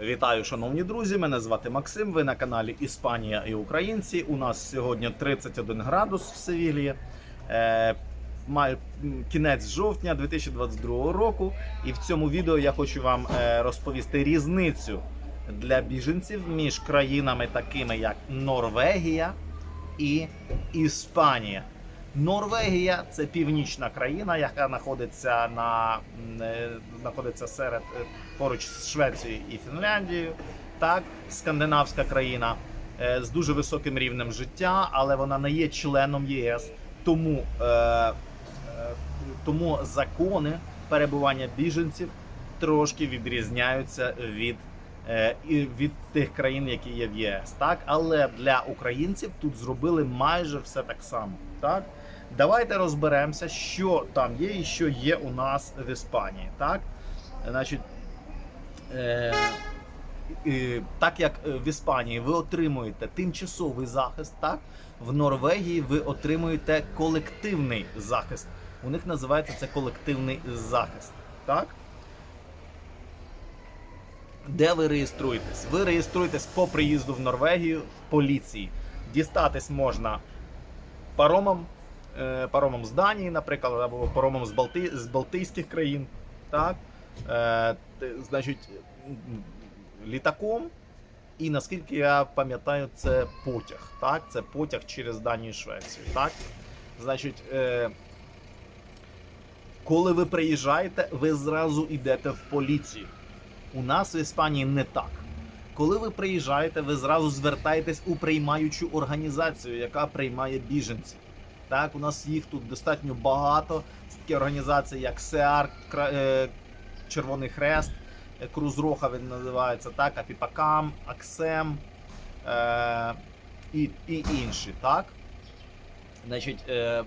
Вітаю, шановні друзі! Мене звати Максим. Ви на каналі Іспанія і Українці. У нас сьогодні 31 градус в Севілії. Е, кінець жовтня 2022 року. І в цьому відео я хочу вам е, розповісти різницю для біженців між країнами, такими як Норвегія і Іспанія. Норвегія це північна країна, яка знаходиться на е, знаходиться серед е, поруч з Швецією і Фінляндією. Так, скандинавська країна е, з дуже високим рівнем життя, але вона не є членом ЄС. Тому, тому закони перебування біженців трошки відрізняються від, від тих країн, які є в ЄС. Так, але для українців тут зробили майже все так само. Так. Давайте розберемося, що там є і що є у нас в Іспанії. Так? Значить, е, так як в Іспанії ви отримуєте тимчасовий захист, так? в Норвегії ви отримуєте колективний захист. У них називається це колективний захист. Так? Де ви реєструєтесь? Ви реєструєтесь по приїзду в Норвегію в поліції. Дістатись можна паромом, паромом з Данії, наприклад, або паромом з, Балти, з Балтійських країн. Так? Е, значить, літаком. І наскільки я пам'ятаю, це потяг. Так? Це потяг через Данію і Швецію. Так? Значить, е, коли ви приїжджаєте, ви зразу йдете в поліцію. У нас в Іспанії не так. Коли ви приїжджаєте, ви зразу звертаєтесь у приймаючу організацію, яка приймає біженців. Так, у нас їх тут достатньо багато. Це такі організації, як СЕАР, Червоний Хрест, е, Круз Роха він називається, так, Апіпакам, Аксем е, і, і інші. Так? Значить, е,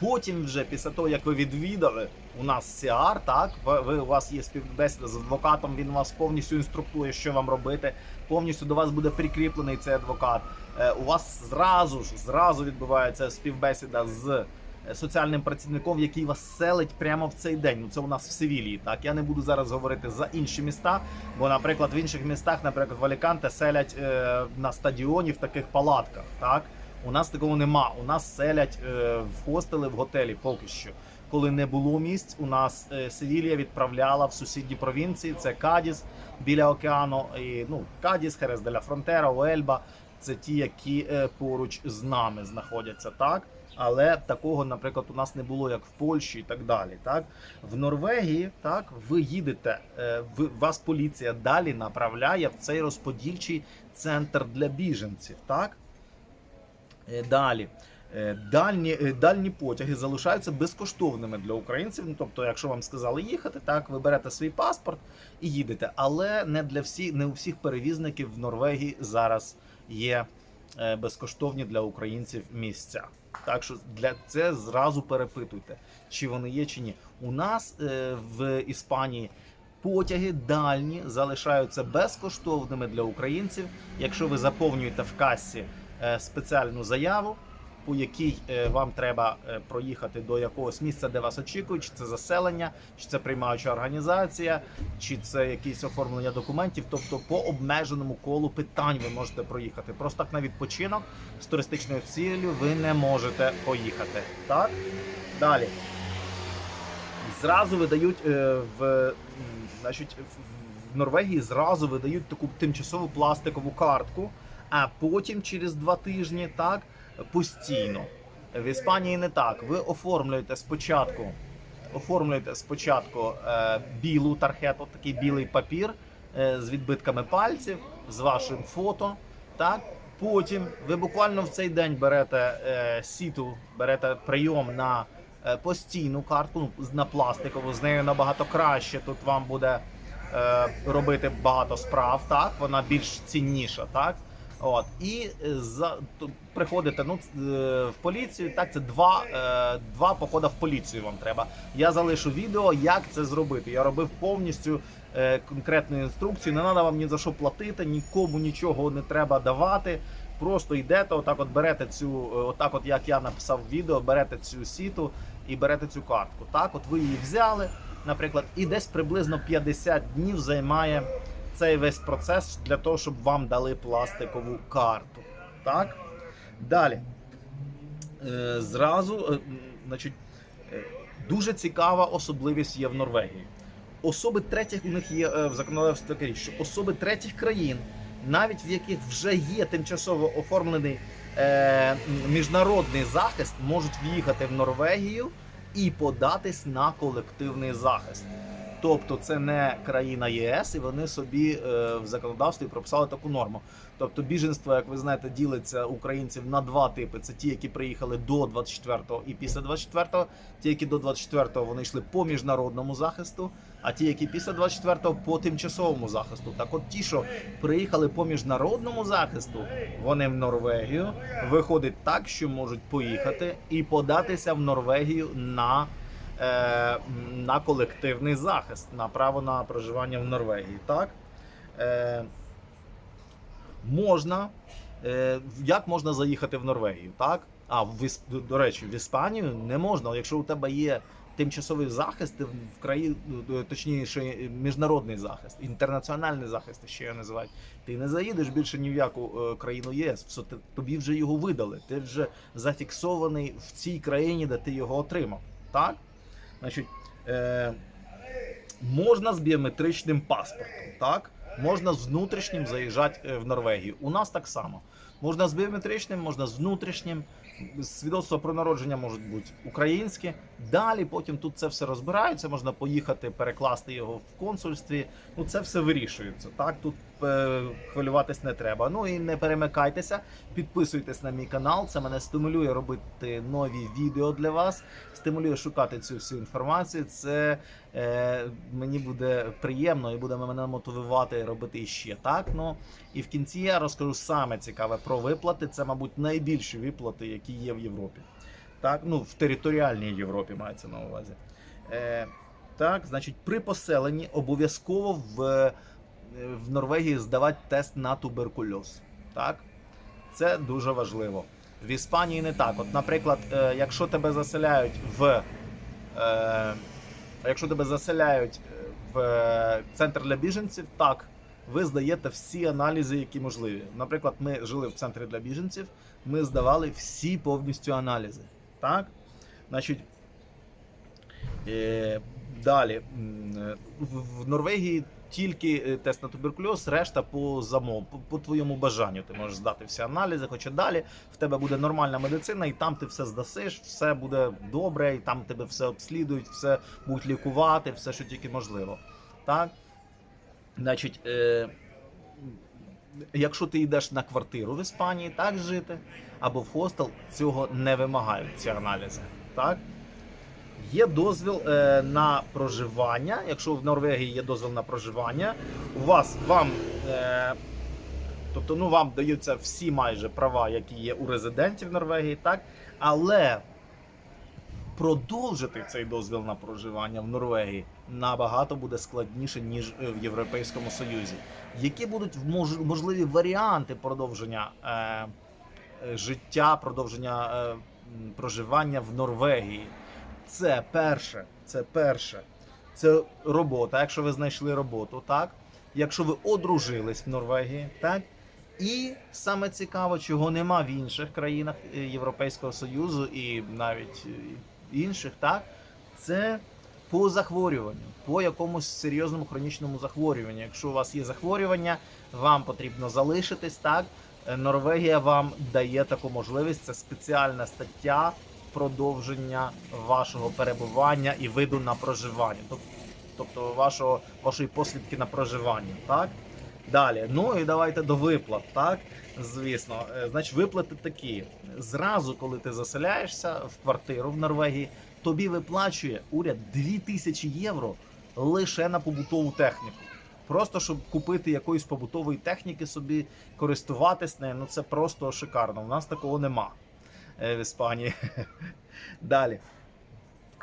Потім, вже після того, як ви відвідали у нас СІАР, так ви, у вас є співбесіда з адвокатом, він вас повністю інструктує, що вам робити. Повністю до вас буде прикріплений цей адвокат. Е, у вас зразу ж зразу відбувається співбесіда з е, соціальним працівником, який вас селить прямо в цей день. Ну це у нас в Севілії. Так я не буду зараз говорити за інші міста, бо, наприклад, в інших містах, наприклад, в Аліканте селять е, на стадіоні в таких палатках. Так у нас такого нема. У нас селять е, в хостели, в готелі поки що. Коли не було місць, у нас е, Севілія відправляла в сусідні провінції. Це Кадіс біля океану. І, ну, Кадіс, Херес де ла Фронтера, Уельба. Це ті, які е, поруч з нами знаходяться, так. Але такого, наприклад, у нас не було, як в Польщі і так далі. Так в Норвегії, так ви їдете, е, ви, вас поліція далі направляє в цей розподільчий центр для біженців. Так Далі. Е, Дальні, е, дальні потяги залишаються безкоштовними для українців. Ну, тобто, якщо вам сказали їхати, так ви берете свій паспорт і їдете. Але не для всіх, не у всіх перевізників в Норвегії зараз є е, безкоштовні для українців місця. Так що для це зразу перепитуйте, чи вони є, чи ні. У нас е, в Іспанії потяги дальні залишаються безкоштовними для українців, якщо ви заповнюєте в касі е, спеціальну заяву, по якій е, вам треба е, проїхати до якогось місця, де вас очікують, чи це заселення, чи це приймаюча організація, чи це якісь оформлення документів. Тобто по обмеженому колу питань ви можете проїхати. Просто так на відпочинок з туристичною ціллю ви не можете поїхати. Так? Далі. Зразу видають е, в, значить, в Норвегії зразу видають таку тимчасову пластикову картку, а потім через два тижні так постійно. В Іспанії не так. Ви оформлюєте спочатку, оформлюєте спочатку е, білу тархету, такий білий папір е, з відбитками пальців, з вашим фото. Так? Потім ви буквально в цей день берете е, сіту, берете прийом на е, постійну картку, ну, на пластикову, з нею набагато краще. Тут вам буде е, робити багато справ, так? Вона більш цінніша, так? От і е, за приходите ну е, в поліцію. Так, це два, е, два походи в поліцію. Вам треба. Я залишу відео, як це зробити. Я робив повністю е, конкретну інструкцію. Не треба вам ні за що платити, нікому нічого не треба давати. Просто йдете, отак, от берете цю, е, отак, от як я написав відео, берете цю сіту і берете цю картку. Так, от ви її взяли, наприклад, і десь приблизно 50 днів займає цей весь процес для того, щоб вам дали пластикову карту. Так? Далі. Е, зразу, е, значить, е, дуже цікава особливість є в Норвегії. Особи третіх у них є в законодавстві така річ, що особи третіх країн, навіть в яких вже є тимчасово оформлений е, міжнародний захист, можуть в'їхати в Норвегію і податись на колективний захист. Тобто це не країна ЄС, і вони собі е, в законодавстві прописали таку норму. Тобто біженство, як ви знаєте, ділиться українців на два типи: це ті, які приїхали до 24-го і після 24-го. Ті, які до 24-го вони йшли по міжнародному захисту, а ті, які після 24-го по тимчасовому захисту. Так, от ті, що приїхали по міжнародному захисту, вони в Норвегію. Виходить так, що можуть поїхати і податися в Норвегію на. Е, На колективний захист, на право на проживання в Норвегії, так? Е, можна. Е, як можна заїхати в Норвегію? Так? А в до речі, в Іспанію не можна. Якщо у тебе є тимчасовий захист, в краї, е, точніше, міжнародний захист, інтернаціональний захист, ще його називають. Ти не заїдеш більше ні в яку країну ЄС. Все, тобі вже його видали. Ти вже зафіксований в цій країні, де ти його отримав. Так? Значить, е, можна з біометричним паспортом, так? Можна з внутрішнім заїжджати е, в Норвегію. У нас так само. Можна з біометричним, можна з внутрішнім. Свідоцтво про народження можуть бути українські. Далі потім тут це все розбирається. Можна поїхати, перекласти його в консульстві. Ну це все вирішується. Так тут хвилюватись не треба. Ну і не перемикайтеся, підписуйтесь на мій канал. Це мене стимулює робити нові відео для вас. Стимулює шукати цю всю інформацію. Це е, мені буде приємно і буде мене мотивувати робити іще так. Ну і в кінці я розкажу саме цікаве про виплати. Це, мабуть, найбільші виплати, які є в Європі. Так, ну в територіальній Європі мається на увазі. Е, так, значить, при поселенні обов'язково в, е, в Норвегії здавати тест на туберкульоз. Так, це дуже важливо. В Іспанії не так. От, наприклад, е, якщо тебе заселяють в е, якщо тебе заселяють е, в е, центр для біженців, так, ви здаєте всі аналізи, які можливі. Наприклад, ми жили в центрі для біженців, ми здавали всі повністю аналізи. Так? Значить, е, далі. Е, в Норвегії тільки е, тест на туберкульоз, решта по замов, по, по твоєму бажанню. Ти можеш здати всі аналізи, хоча далі в тебе буде нормальна медицина, і там ти все здасиш, все буде добре, і там тебе все обслідують, все будуть лікувати, все, що тільки можливо. Так? Значить, е, якщо ти йдеш на квартиру в Іспанії, так жити, або в хостел, цього не вимагають ці аналізи. Так? Є дозвіл е, на проживання. Якщо в Норвегії є дозвіл на проживання, у вас вам, е, тобто, ну, вам даються всі майже права, які є у резидентів Норвегії, так? Але продовжити цей дозвіл на проживання в Норвегії набагато буде складніше, ніж е, в Європейському Союзі. Які будуть мож- можливі варіанти продовження е, е, життя, продовження е, проживання в Норвегії? Це перше, це перше. Це робота. Якщо ви знайшли роботу, так? Якщо ви одружились в Норвегії, так? І саме цікаво, чого нема в інших країнах е, Європейського Союзу і навіть е, інших, так? Це по захворюванню, по якомусь серйозному хронічному захворюванню. Якщо у вас є захворювання, вам потрібно залишитись, так? Е, Норвегія вам дає таку можливість. Це спеціальна стаття продовження вашого перебування і виду на проживання, тобто вашого, вашої послідки на проживання. Так? Далі, ну і давайте до виплат, так? Звісно, Е, значить, виплати такі. Зразу, коли ти заселяєшся в квартиру в Норвегії, тобі виплачує уряд 2000 євро лише на побутову техніку. Просто щоб купити якоїсь побутової техніки собі, користуватись нею, ну це просто шикарно. У нас такого нема в Іспанії. Далі.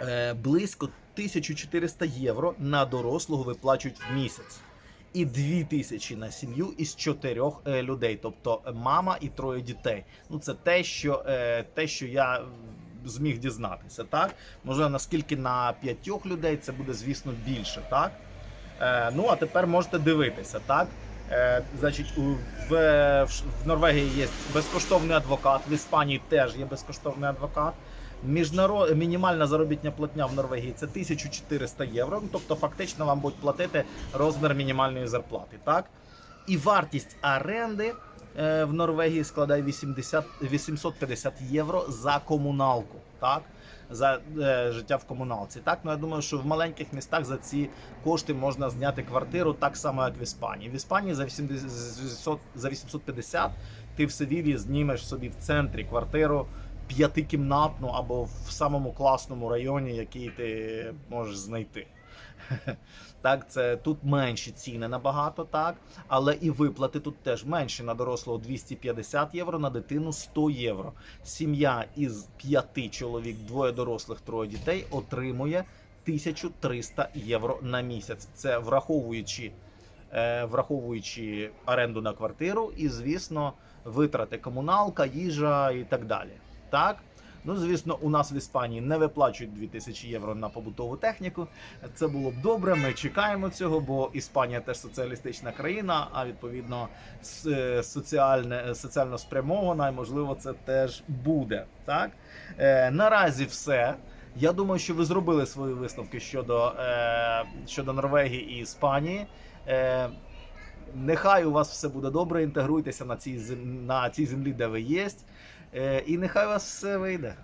Е, Близько 1400 євро на дорослого виплачують в місяць. І 2000 на сім'ю із чотирьох е, людей, тобто мама і троє дітей. Ну це те, що е, те, що я зміг дізнатися. Так можливо, наскільки на п'ятьох людей це буде, звісно, більше, так Е, ну а тепер можете дивитися, так? Е, значить, в, в Норвегії є безкоштовний адвокат, в Іспанії теж є безкоштовний адвокат. Міжнарод... Мінімальна заробітня платня в Норвегії це 1400 євро. Ну, тобто, фактично вам будуть платити розмір мінімальної зарплати. Так? І вартість оренди е, в Норвегії складає 80, 850 євро за комуналку. Так? За е, життя в комуналці. Так, ну я думаю, що в маленьких містах за ці кошти можна зняти квартиру так само, як в Іспанії. В Іспанії за 80, за 850 ти в Севілі знімеш собі в центрі квартиру п'ятикімнатну або в самому класному районі, який ти можеш знайти. Так, це тут менші ціни набагато, так, але і виплати тут теж менші на дорослого 250 євро, на дитину 100 євро. Сім'я із п'яти чоловік, двоє дорослих, троє дітей отримує 1300 євро на місяць. Це враховуючи, е, враховуючи оренду на квартиру і, звісно, витрати комуналка, їжа і так далі. Так. Ну, звісно, у нас в Іспанії не виплачують 2000 євро на побутову техніку. Це було б добре. Ми чекаємо цього, бо Іспанія теж соціалістична країна, а відповідно е, соціальне, соціально спрямована, і можливо, це теж буде. Так е, наразі все. Я думаю, що ви зробили свої висновки щодо, е, щодо Норвегії і Іспанії. Е, нехай у вас все буде добре. Інтегруйтеся на цій на цій землі, де ви є. Е, і нехай у вас все вийде.